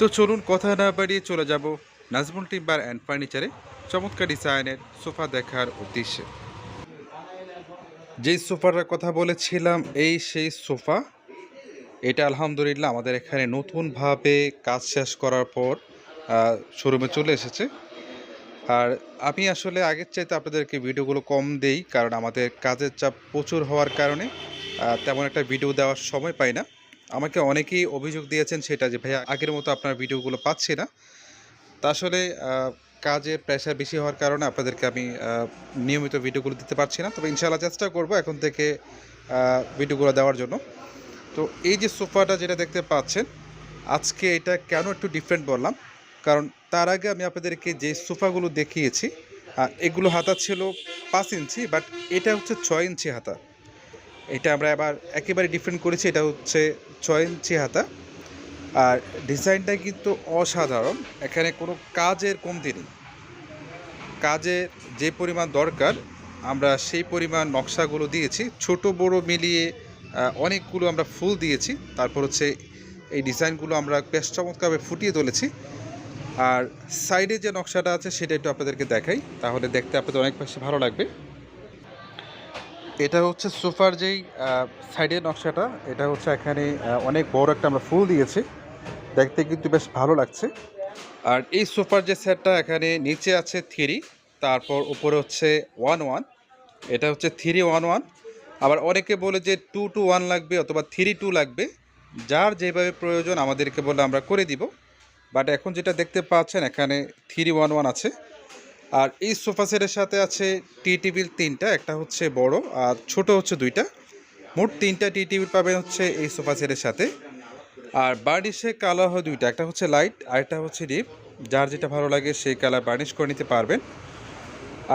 তো চলুন কথা না বাড়িয়ে চলে যাব নাজমুল টিম্বার অ্যান্ড ফার্নিচারে চমৎকার ডিজাইনের সোফা দেখার উদ্দেশ্যে। যেই সোফাটার কথা বলেছিলাম, এই সেই সোফা, এটা আলহামদুলিল্লাহ আমাদের এখানে নতুনভাবে কাজ শেষ করার পর শোরুমে চলে এসেছে। আর আমি আসলে আগের চাইতে আপনাদেরকে ভিডিওগুলো কম দেই, কারণ আমাদের কাজের চাপ প্রচুর হওয়ার কারণে তেমন একটা ভিডিও দেওয়ার সময় পাই না। আমাকে অনেকেই অভিযোগ দিয়েছেন সেটা যে, ভাইয়া, আগের মতো আপনার ভিডিওগুলো পাচ্ছি না। তা আসলে কাজের প্রেশার বেশি হওয়ার কারণে আপনাদেরকে আমি নিয়মিত ভিডিওগুলো দিতে পারছি না। তবে ইনশাআল্লাহ চেষ্টা করব এখন থেকে ভিডিওগুলো দেওয়ার জন্য। তো এই যে সোফাটা যেটা দেখতে পাচ্ছেন, আজকে এটা কেন একটু ডিফারেন্ট বললাম। কারণ তার আগে আমি আপনাদেরকে যে সোফাগুলো দেখিয়েছি এগুলো হাতা ছিল পাঁচ ইঞ্চি বাট এটা হচ্ছে ছয় ইঞ্চি হাতা। এটা আমরা আবার একেবারে ডিফারেন্ট করেছি, এটা হচ্ছে ছয় ইঞ্চি হাতা। আর ডিজাইনটা কিন্তু অসাধারণ, এখানে কোনো কাজের কমতি নেই। কাজের যে পরিমাণ দরকার, আমরা সেই পরিমাণ নকশাগুলো দিয়েছি। ছোট, বড় মিলিয়ে অনেকগুলো আমরা ফুল দিয়েছি। তারপর হচ্ছে এই ডিজাইনগুলো আমরা বেশ চমৎকারভাবে ফুটিয়ে তুলেছি। আর সাইডে যে নকশাটা আছে, সেটা একটু আপনাদেরকে দেখাই। তাহলে দেখতে আপনাদের অনেক বেশি ভালো লাগবে। এটা হচ্ছে সোফার যেই সাইডের নকশাটা, এটা হচ্ছে এখানে অনেক বড় একটা আমরা ফুল দিয়েছি। দেখতে কিন্তু বেশ ভালো লাগছে। আর এই সোফার যে সেটটা এখানে নিচে আছে থ্রি তারপর উপরে হচ্ছে ওয়ান ওয়ান এটা হচ্ছে থ্রি ওয়ান ওয়ান আবার অনেকে বলে যে টু টু ওয়ান লাগবে অথবা থ্রি টু লাগবে, যার যেভাবে প্রয়োজন আমাদেরকে বলে আমরা করে দিব। বাট এখন যেটা দেখতে পাচ্ছেন, এখানে থ্রি ওয়ান ওয়ান আছে। আর এই সোফা সেটের সাথে আছে টি টেবিল তিনটা, একটা হচ্ছে বড় আর ছোট হচ্ছে দুইটা। মোট তিনটা টি টেবিল পাবেন হচ্ছে এই সোফা সেটের সাথে। আর বার্নিশে কালার হয় দুইটা, একটা হচ্ছে লাইট আর একটা হচ্ছে ডিপ। যার যেটা ভালো লাগে সেই কালার বার্নিশ করে নিতে পারবেন।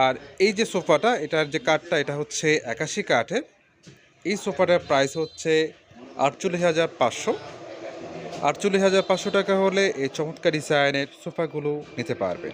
আর এই যে সোফাটা, এটার যে কাঠটা, এটা হচ্ছে একাশি কাঠের। এই সোফাটার প্রাইস হচ্ছে আটচল্লিশ হাজার পাঁচশো। আটচল্লিশ হাজার পাঁচশো টাকা হলে এই চমৎকার ডিজাইনের সোফাগুলো নিতে পারবেন।